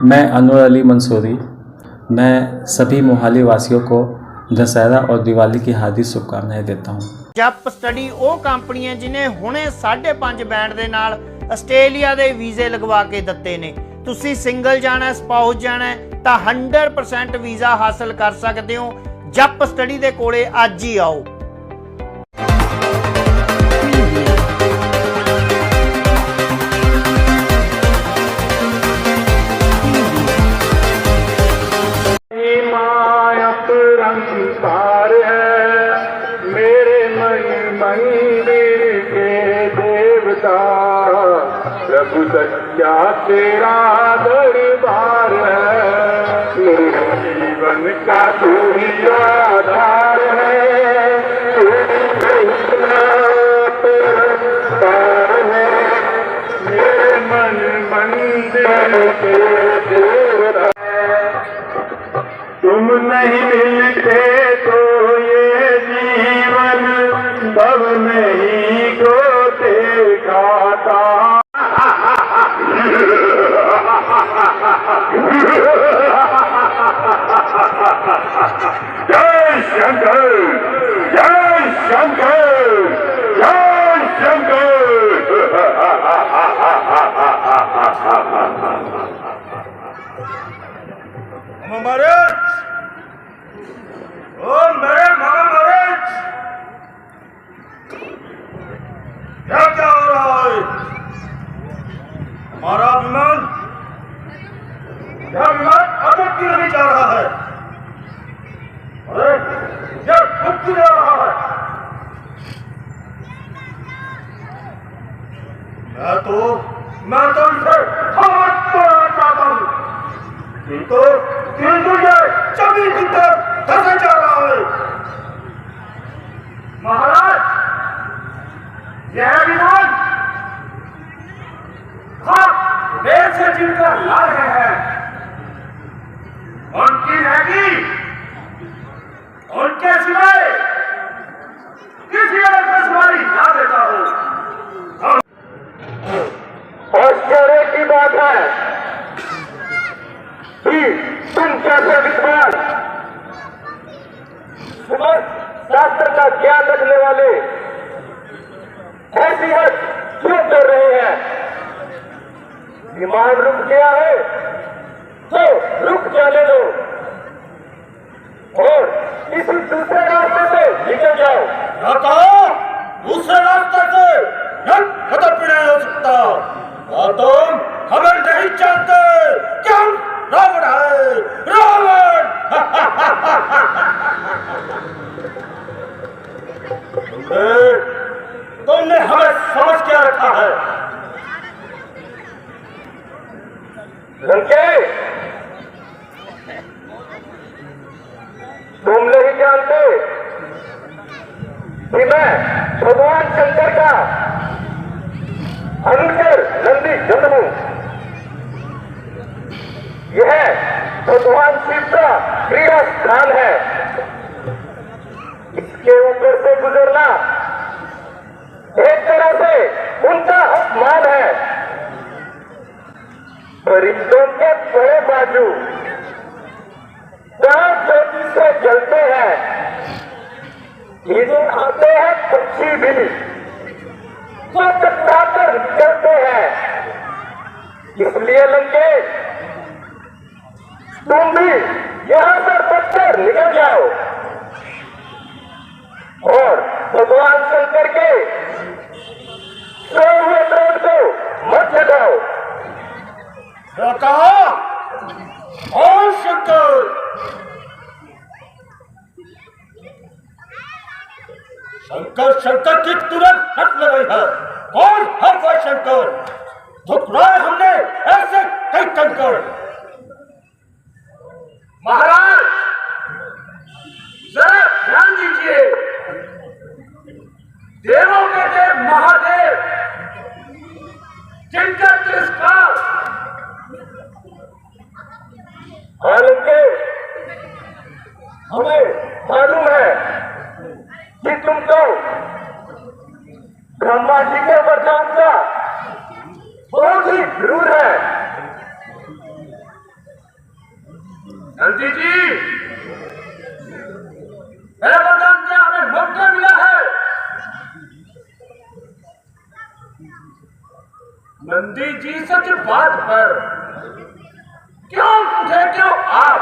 मैं अनवर अली मंसूरी मैं सभी मोहाली वासियों को दशहरा और दिवाली की हार्दिक शुभकामनाएं देता हूँ ਜੱਪ ਸਟੱਡੀ ਉਹ ਕੰਪਨੀ ਹੈ ਜਿਨੇ ਹੁਣੇ 5.5 ਬੈਂਡ ਦੇ ਨਾਲ ਆਸਟ੍ਰੇਲੀਆ ਦੇ ਵੀਜ਼ੇ ਲਗਵਾ ਕੇ ਦਿੱਤੇ ਨੇ ਤੁਸੀਂ ਸਿੰਗਲ ਜਾਣਾ ਹੈ, ਸਪਾਊਸ ਜਾਣਾ ਹੈ ਤਾਂ 100% ਵੀਜ਼ਾ ਹਾਸਲ ਕਰ ਸਕਦੇ ਹੋ ਜੱਪ ਸਟੱਡੀ ਦੇ ਕੋਲੇ ਅੱਜ ਹੀ ਆਓ सच्चा तेरा दरबार है। जीवन का तू ही आधार है। तू ही अपरंपार है। मेरे मन मंदिर नहीं मिलते शंकर जय शंकर जय शंकर महाराज विमान रुक गया है तो रुक जाने दो और किसी दूसरे रास्ते से निकल जाओ या कहो दूसरे रास्ते से यह कदम भी नहीं हो सकता और तुम हमें तुम नहीं जानते कि मैं भगवान शंकर का अनुचर नंदी जन्म हूँ। यह भगवान शिव का प्रिय स्थान है। इसके ऊपर से गुजरना एक तरह से उनका अपमान है। परिंदों के बड़े बाजू इन्हें आते हैं पक्षी भी। जो चट्टाकर चलते हैं। इसलिए लंकेश तुम भी यहाँ से बचकर निकल जाओ। और भगवान शंकर के सोए मत जगाओ क्या कहा कौन शंकर शंकर शंकर की तुरंत हट लगाई है। कौन है वह शंकर? ठुकराए हमने ऐसे कई कंकर। महाराज, जरा ध्यान दीजिए। देवों के देव महादेव, जिनका तिरस्कार। हालाँकि हमें मालूम है तुमको ब्रह्मा जी के वरदान का बहुत ही ज़रूर है। नंदी जी, मेरा वरदान क्या हमें मौका मिला है। नंदी जी, सच बात पर क्यों उठे क्यों आप?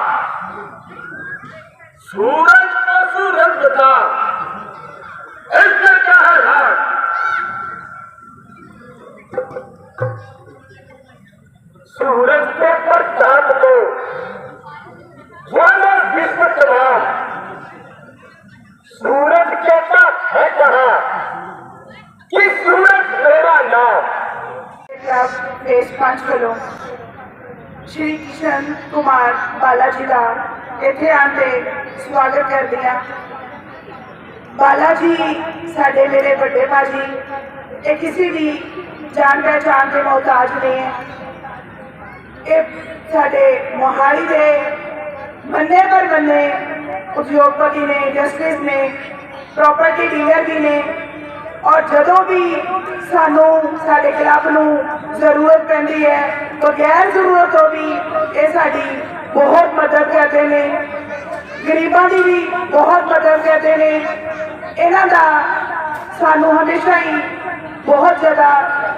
सूरज का सूरज बता कश्यप देश पांचकलो श्री किशन कुमार बालाजी का इतने आते स्वागत कर दिया बालाजी साढ़े मेरे बड़े भाजी. ये किसी भी जान पहचान के मोहताज नहीं है ये साढ़े मोहाली के बन्ने पर मन्ने उद्योगपति ने, जस्टिस ने प्रॉपर्टी डीलर भी ने ਔਰ ਜਦੋਂ ਵੀ ਸਾਨੂੰ ਸਾਡੇ ਕਲੱਬ ਨੂੰ ਜ਼ਰੂਰਤ ਪੈਂਦੀ ਹੈ, ਬਗੈਰ ਜ਼ਰੂਰਤ ਤੋਂ ਵੀ ਇਹ ਸਾਡੀ ਬਹੁਤ ਮਦਦ ਕਰਦੇ ਨੇ। ਗਰੀਬਾਂ ਦੀ ਵੀ ਬਹੁਤ ਮਦਦ ਕਰਦੇ ਨੇ। ਇਹਨਾਂ ਦਾ ਸਾਨੂੰ ਹਮੇਸ਼ਾ ਹੀ ਬਹੁਤ ਜ਼ਿਆਦਾ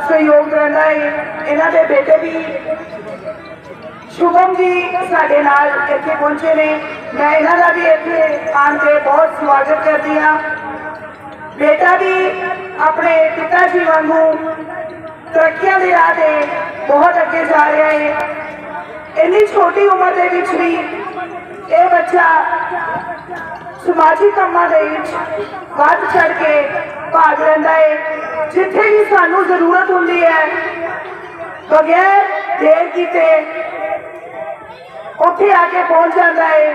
ਸਹਿਯੋਗ ਰਹਿੰਦਾ ਹੈ ਇਹਨਾਂ ਦੇ ਬੇਟੇ ਵੀ ਸ਼ੁਭਮ ਜੀ ਸਾਡੇ ਨਾਲ ਇੱਥੇ ਪਹੁੰਚੇ ਨੇ। ਮੈਂ ਇਹਨਾਂ ਦਾ ਵੀ ਇੱਥੇ ਆਉਣ ਤੇ ਬਹੁਤ ਸਵਾਗਤ ਕਰਦੀ ਹਾਂ। ਬੇਟਾ ਵੀ ਆਪਣੇ ਪਿਤਾ ਜੀ ਵਾਂਗੂ ਤਰੱਕੀਆਂ ਦੇ ਰਾਹ ਤੇ ਬਹੁਤ ਅੱਗੇ ਜਾ ਰਿਹਾ ਹੈ ਇੰਨੀ ਛੋਟੀ ਉਮਰ ਦੇ ਵਿੱਚ ਵੀ ਇਹ ਬੱਚਾ ਸਮਾਜਿਕ ਕੰਮਾਂ ਦੇ ਵਿੱਚ ਵੱਧ ਚੜ ਕੇ ਭਾਗ ਲੈਂਦਾ ਹੈ ਜਿੱਥੇ ਵੀ ਸਾਨੂੰ ਜ਼ਰੂਰਤ ਹੁੰਦੀ ਹੈ, ਬਗੈਰ ਦੇਰ ਕੀਤੇ ਉੱਥੇ ਆ ਕੇ ਪਹੁੰਚ ਜਾਂਦਾ ਹੈ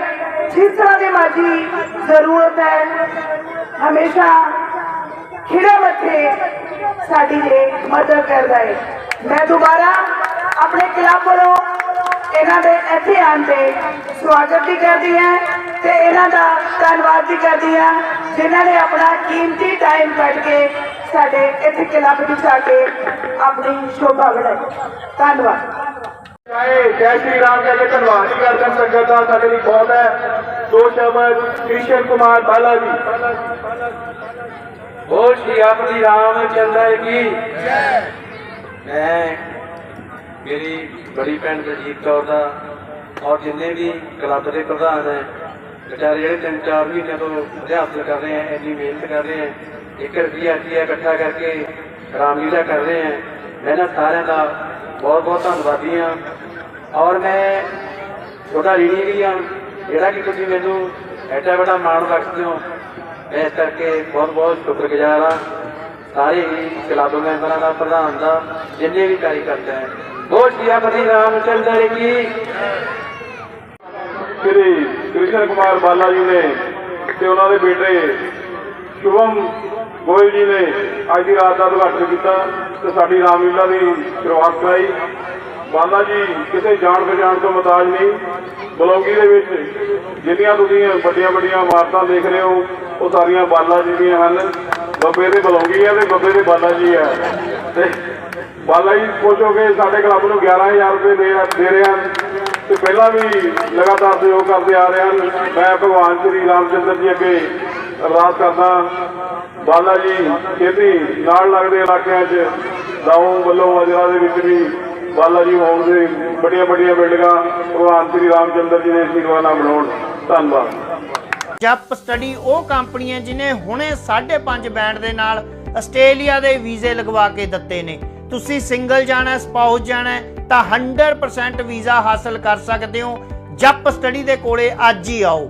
ਜਿਸ ਤਰ੍ਹਾਂ ਦੀ ਮਰਜ਼ੀ ਜ਼ਰੂਰਤ ਹੈ, ਹਮੇਸ਼ਾ ਖਿੜੇ ਮੱਥੇ। ਸਾਡੀ ਇਹ ਮਦਦ ਕਰਦਾ ਹੈ ਮੈਂ ਦੁਬਾਰਾ ਆਪਣੇ ਕਲੱਬ ਵੱਲੋਂ ਇਹਨਾਂ ਦੇ ਇੱਥੇ ਆਉਣ ਤੇ ਸਵਾਗਤ ਵੀ ਕਰਦੀ ਹਾਂ ਤੇ ਇਹਨਾਂ ਦਾ ਧੰਨਵਾਦ ਵੀ ਕਰਦੀ ਹਾਂ, ਜਿਨ੍ਹਾਂ ਨੇ ਆਪਣਾ ਕੀਮਤੀ ਟਾਈਮ ਕੱਢ ਕੇ ਸਾਡੇ ਇੱਥੇ ਕਲੱਬ ਵਿੱਚ ਆ ਕੇ ਆਪਣੀ ਸ਼ੋਭਾ ਵਧਾਈ ਧੰਨਵਾਦ। ਆਏ, ਜੈ ਸ਼੍ਰੀ ਰਾਮ, ਜੀ ਦੇ ਧੰਨਵਾਦ। ਹੀ ਕਰਦੇ ਹਾਂ ਸੰਗਤ ਦਾ ਸਾਡੇ ਲਈ ਬਹੁਤ ਹੈ। ਦੋ ਸ਼ਬਦ, ਕ੍ਰਿਸ਼ਨ ਕੁਮਾਰ ਬਾਲਾ ਜੀ। ਬੋਲ ਸ਼੍ਰੀ ਆਪਣੀ ਰਾਮ ਰਾਮਚੰਦਰ ਕੀ? ਮੈਂ ਮੇਰੀ ਬੜੀ ਭੈਣ ਬਲਜੀਤ ਕੌਰ ਦਾ ਔਰ ਜਿੰਨੇ ਵੀ ਕਲੱਬ ਦੇ ਪ੍ਰਧਾਨ ਹੈ, ਵਿਚਾਰੇ ਜਿਹੜੇ ਤਿੰਨ ਚਾਰ ਮਹੀਨੇ ਤੋਂ ਅਧਿਆਪਨ ਕਰ ਰਹੇ ਹੈ, ਇੰਨੀ ਮਿਹਨਤ ਕਰ ਰਹੇ ਹੈ, ਇੱਕ ਰੁਪਈਆ ਰੁਪਈਆ ਇਕੱਠਾ ਕਰਕੇ ਰਾਮਲੀਲਾ ਕਰ ਰਹੇ ਹੈ, ਮੈਂ ਇਹਨਾਂ ਸਾਰਿਆਂ ਦਾ ਬਹੁਤ ਬਹੁਤ ਧੰਨਵਾਦੀ ਹਾਂ। ਔਰ ਮੈਂ ਤੁਹਾਡਾ ਰੀਣੀ ਵੀ ਹਾਂ, ਜਿਹੜਾ ਕਿ ਤੁਸੀਂ ਮੈਨੂੰ ਐਡਾ ਵੱਡਾ ਮਾਣ ਬਖਸ਼ਦੇ ਹੋ ਇਸ ਕਰਕੇ ਬਹੁਤ ਬਹੁਤ ਸ਼ੁਕਰਗੁਜ਼ਾਰ ਹਾਂ। ਸਾਰੇ ਹੀ ਕਲੱਬ ਮੈਂਬਰਾਂ ਦਾ, ਪ੍ਰਧਾਨ ਦਾ, ਜਿੰਨੇ ਵੀ ਕਾਰਜਕਰਤਾ ਹੈ। ਬਹੁਤ ਸ਼੍ਰੀ ਆਪਣੀ ਰਾਮਚੰਦਰ ਕੀ ਸ਼੍ਰੀ ਕ੍ਰਿਸ਼ਨ ਕੁਮਾਰ ਬਾਲਾ ਜੀ ਨੇ ਤੇ ਉਹਨਾਂ ਦੇ ਬੇਟੇ ਸ਼ੁਭਮ ਗੋਇਲ ਜੀ ਨੇ ਅੱਜ ਦੀ ਰਾਤ ਦਾ ਉਦਘਾਟਨ ਕੀਤਾ ਤੇ ਸਾਡੀ ਰਾਮਲੀਲਾ ਦੀ ਸ਼ੁਰੂਆਤ ਕਰਾਈ। ਬਾਲਾ ਜੀ ਕਿਸੇ ਜਾਣ ਪਛਾਣ ਤੋਂ ਮਤਾਜ ਨਹੀਂ। ਬਲੌਗੀ ਦੇ ਵਿੱਚ ਜਿੰਨੀਆਂ ਤੁਸੀਂ ਵੱਡੀਆਂ ਵੱਡੀਆਂ ਇਮਾਰਤਾਂ ਦੇਖ ਰਹੇ ਹੋ, ਉਹ ਸਾਰੀਆਂ ਬਾਲਾ ਜੀ ਦੀਆਂ ਹਨ, ਬੱਬੇ ਦੇ ਬਲੌਗੀ ਆ ਤੇ ਬੱਬੇ ਦੇ ਬਾਲਾ ਜੀ ਆ। ਤੇ ਬਾਲਾ ਜੀ ਪੁੱਛੋਗੇ ਸਾਡੇ ਕਲੱਬ ਨੂੰ 11000 ਰੁਪਏ ਦੇ ਦੇ ਰਹੇ ਹਨ। ਤੇ ਪਹਿਲਾਂ ਵੀ ਲਗਾਤਾਰ ਸਹਿਯੋਗ ਕਰਦੇ ਆ ਰਹੇ ਹਨ। ਮੈਂ ਭਗਵਾਨ ਸ੍ਰੀ ਰਾਮਚੰਦਰ ਜੀ ਅੱਗੇ ਅਰਦਾਸ ਕਰਦਾ ਬਾਲਾ ਜੀ, ਖੇਤੀ ਨਾਲ ਲੱਗਦੇ ਇਲਾਕਿਆਂ 'ਚ ਦਾਉਂ ਵੱਲੋਂ ਅਜਰਾ ਦੇ ਵਿੱਚ ਵੀ ਬਾਲਾ ਜੀ ਹੋਣ ਦੇ ਵੱਡੀਆਂ ਵੱਡੀਆਂ ਬਿਲਡਿੰਗਾਂ, ਭਗਵਾਨ ਸ੍ਰੀ ਰਾਮਚੰਦਰ ਜੀ ਦੇ ਅਸ਼ੀਰਵਾਦ ਨਾਲ ਬਣਾਉਣ ਧੰਨਵਾਦ। ਜਪ ਸਟੱਡੀ ਉਹ ਕੰਪਨੀ ਹੈ ਜਿਨੇ ਹੁਣੇ 5.5 ਬੈਂਡ ਦੇ ਨਾਲ ਆਸਟ੍ਰੇਲੀਆ ਦੇ ਵੀਜ਼ੇ ਲਗਵਾ ਕੇ ਦਿੱਤੇ ਨੇ। ਤੁਸੀਂ ਸਿੰਗਲ ਜਾਣਾ, ਸਪਾਊਸ ਜਾਣਾ, ਤਾਂ 100% ਵੀਜ਼ਾ ਹਾਸਲ ਕਰ ਸਕਦੇ ਹੋ। ਜਪ ਸਟੱਡੀ ਦੇ ਕੋਲੇ ਅੱਜ ਹੀ ਆਓ।